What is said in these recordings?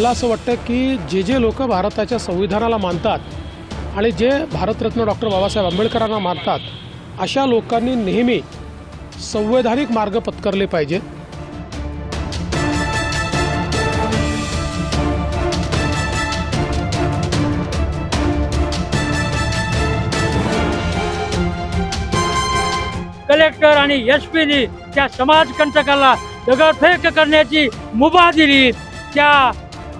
मला असं वाटतं की जे जे लोक भारताच्या संविधानाला मानतात आणि जे भारतरत्न डॉक्टर बाबासाहेब आंबेडकरांना मानतात अशा लोकांनी नेहमी संवैधानिक मार्ग पत्करले पाहिजेत कलेक्टर आणि एस पीनी त्या समाजकंटकाला दगडफेक करण्याची मुभा दिली. त्या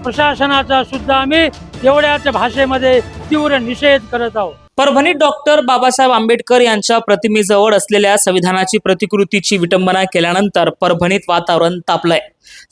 प्रशासनाचा सुद्धा आम्ही एवढ्याच भाषेमध्ये तीव्र निषेध करत आहोत. परभणीत डॉक्टर बाबासाहेब आंबेडकर यांच्या प्रतिमेजवळ असलेल्या संविधानाची प्रतिकृतीची विटंबना केल्यानंतर परभणीत वातावरण तापलंय.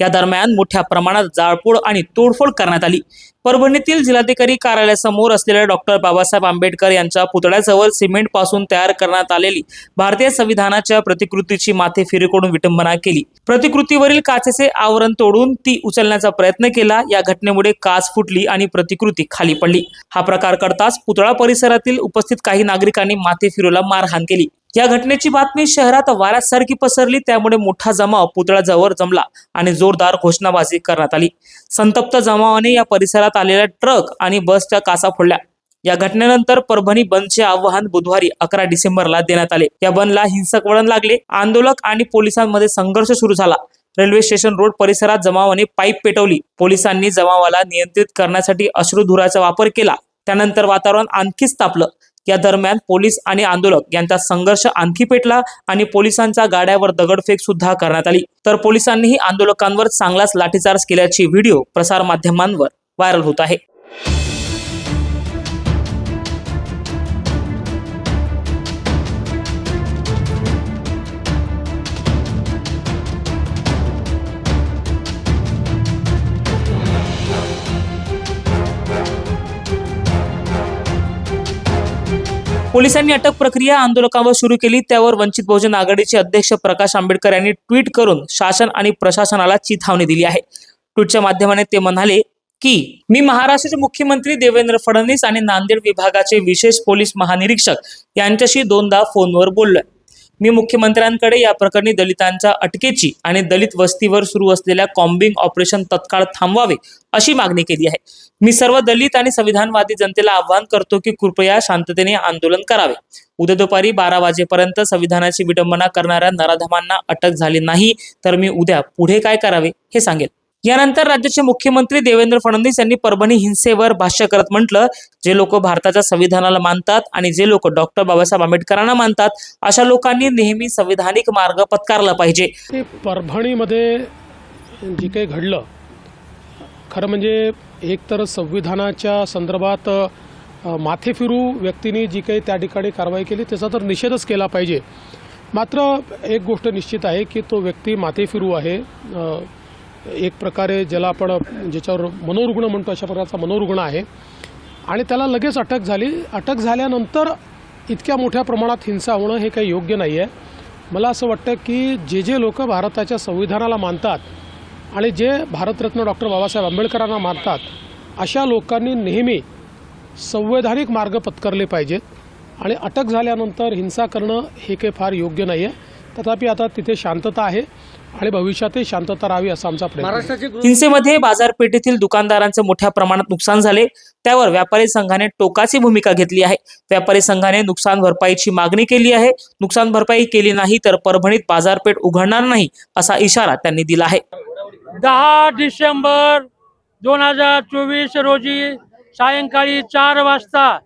या दरम्यान मोठ्या प्रमाणात जाळपोळ आणि तोडफोड करण्यात आली. परभणीतील जिल्हाधिकारी कार्यालयासमोर असलेल्या डॉक्टर बाबासाहेब आंबेडकर यांच्या पुतळ्याजवळ सिमेंटपासून तयार करण्यात आलेली भारतीय संविधानाच्या प्रतिकृतीची माथे फिरकडून विटंबना केली. प्रतिकृतीवरील काचेचे आवरण तोडून ती उचलण्याचा प्रयत्न केला. या घटनेमुळे काच फुटली आणि प्रतिकृती खाली पडली. हा प्रकार करताच पुतळा परिसरातील उपस्थित काही नागरिकांनी माथे फिरूला मारहाण केली. या घटनेची बातमी शहरात वाऱ्यासारखी पसरली त्यामुळे मोठा जमाव पुतळ्याजवळ जमला आणि जोरदार घोषणाबाजी करण्यात आली. संतप्त जमावाने या परिसरात आलेल्या ट्रक आणि बसच्या काचा फोडल्या. या घटनेनंतर परभणी बंदचे आवाहन बुधवारी अकरा डिसेंबरला देण्यात आले. या बंदला हिंसक वळण लागले. आंदोलक आणि पोलिसांमध्ये संघर्ष सुरू झाला. रेल्वे स्टेशन रोड परिसरात जमावाने पाईप पेटवली. पोलिसांनी जमावाला नियंत्रित करण्यासाठी अश्रुधुराचा वापर केला. त्यानंतर वातावरण आणखीच तापलं. या दरम्यान पोलीस आणि आंदोलक यांचा संघर्ष आणखी पेटला आणि पोलिसांच्या गाड्यावर दगडफेक सुद्धा करण्यात आली. तर पोलिसांनीही आंदोलकांवर चांगलाच लाठीचार्ज केल्याची व्हिडिओ प्रसार माध्यमांवर व्हायरल होत आहे. पोलिसांनी अटक प्रक्रिया आंदोलकांवर सुरू केली. त्यावर वंचित बहुजन आघाडीचे अध्यक्ष प्रकाश आंबेडकर यांनी ट्विट करून शासन आणि प्रशासनाला चिथावणी दिली आहे. ट्विटच्या माध्यमाने ते म्हणाले की मी महाराष्ट्राचे मुख्यमंत्री देवेंद्र फडणवीस आणि नांदेड विभागाचे विशेष पोलीस महानिरीक्षक यांच्याशी दोनदा फोनवर बोललोय. मी मुख्यमंत्र्यांकडे या प्रकरणी दलितांच्या अटकेची आणि दलित वस्तीवर सुरू असलेल्या कॉम्बिंग ऑपरेशन तत्काळ थांबवावे अशी मागणी केली आहे. मी सर्व दलित आणि संविधानवादी जनतेला आवाहन करतो की कृपया शांततेने आंदोलन करावे. उद्या दुपारी बारा वाजेपर्यंत संविधानाची विडंबना करणाऱ्या नराधमांना अटक झाली नाही तर मी उद्या पुढे काय करावे हे सांगेल. यानंतर राज्याचे मुख्यमंत्री देवेंद्र फडणवीस यांनी परभणी हिंसेवर भाष्य करत म्हटलं जे लोक भारताच्या संविधानाला मानतात आणि जे लोक डॉक्टर बाबासाहेब आंबेडकरांना मानतात अशा लोकांनी नेहमी संविधानिक मार्ग पत्कारला पाहिजे. परभणीमध्ये जे काही घडलं खरं म्हणजे एकतर संविधानाच्या संदर्भात माथेफिरू व्यक्तीने जी काही त्या ठिकाणी कारवाई केली त्याचा तर निषेधच केला पाहिजे. मात्र एक गोष्ट निश्चित आहे की तो व्यक्ती माथेफिरू आहे एक प्रकारे ज्याला आपण ज्याच्यावर मनोरुग्ण म्हणतो अशा प्रकारचा मनोरुग्ण आहे. आणि त्याला लगेच अटक झाली. अटक झाल्यानंतर इतक्या मोठ्या प्रमाणात हिंसा होणं हे काही योग्य नाही आहे मला असं वाटतं की जे जे लोक भारताच्या संविधानाला मानतात आणि जे भारतरत्न डॉक्टर बाबासाहेब आंबेडकरांना मानतात अशा लोकांनी नेहमी संवैधानिक मार्ग पत्करले पाहिजेत. आणि अटक झाल्यानंतर हिंसा करणं हे काही फार योग्य नाही आहे तथापि आता तिथे शांतता आहे. आणि भविष्यातही शांतता राहावी असा आमचा प्रयत्न हिंसेमध्ये बाजारपेठेतील दुकानदारांचे मोठ्या प्रमाणात नुकसान झाले. त्यावर व्यापारी संघाने टोकाची भूमिका घेतली आहे. व्यापारी संघाने नुकसान भरपाईची मागणी केली आहे. नुकसान भरपाई केली नाही तर परभणीत बाजारपेठ उघडणार नाही असा इशारा त्यांनी दिला आहे. दहा डिसेंबर दोन हजार चोवीस रोजी सायंकाळी चार वाजता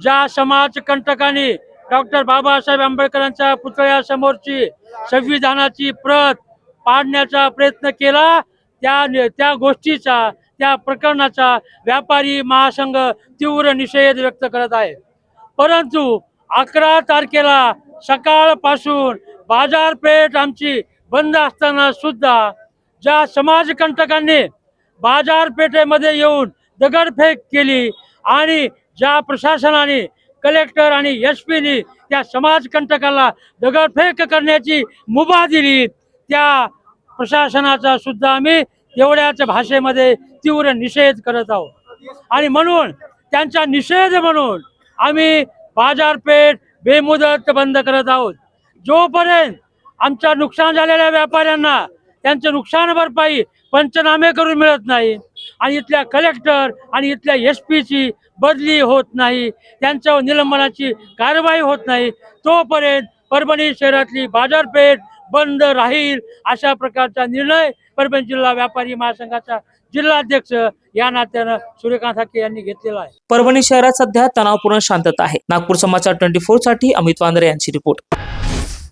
ज्या समाजकंटकांनी डॉक्टर बाबासाहेब आंबेडकरांच्या पुतळ्यासमोरची संविधानाची प्रत पाडण्याचा प्रयत्न केला. त्या त्या गोष्टीचा त्या प्रकरणाचा व्यापारी महासंघ तीव्र निषेध व्यक्त करत आहे. परंतु अकरा तारखेला सकाळपासून बाजारपेठ आमची बंद असताना सुद्धा ज्या समाजकंटकांनी बाजारपेठेमध्ये येऊन दगडफेक केली आणि ज्या प्रशासनाने कलेक्टर आणि एस पीनी त्या समाजकंटकाला दगडफेक करण्याची मुभा दिली त्या प्रशासनाचा सुद्धा आम्ही एवढ्याच भाषेमध्ये तीव्र निषेध करत आहोत. आणि म्हणून त्यांचा निषेध म्हणून आम्ही बाजारपेठ बेमुदत बंद करत आहोत. जोपर्यंत आमच्या नुकसान झालेल्या व्यापाऱ्यांना त्यांचे नुकसान भरपाई पंचनामे करून मिळत नाही आणि इथल्या कलेक्टर आणि इथल्या एस पीची बदली होत नाही त्यांच्यावर निलंबनाची कारवाई होत नाही तोपर्यंत परभणी शहरातली बाजारपेठ बंद राहील अशा प्रकारचा निर्णय परभणी जिल्हा व्यापारी महासंघाचा जिल्हाध्यक्ष या नात्यानं सूर्यकांत हाके यांनी घेतलेला आहे. परभणी शहरात सध्या तणावपूर्ण शांतता आहे. नागपूर समाचार ट्वेंटी फोरसाठी अमित वांद्रे यांची रिपोर्ट.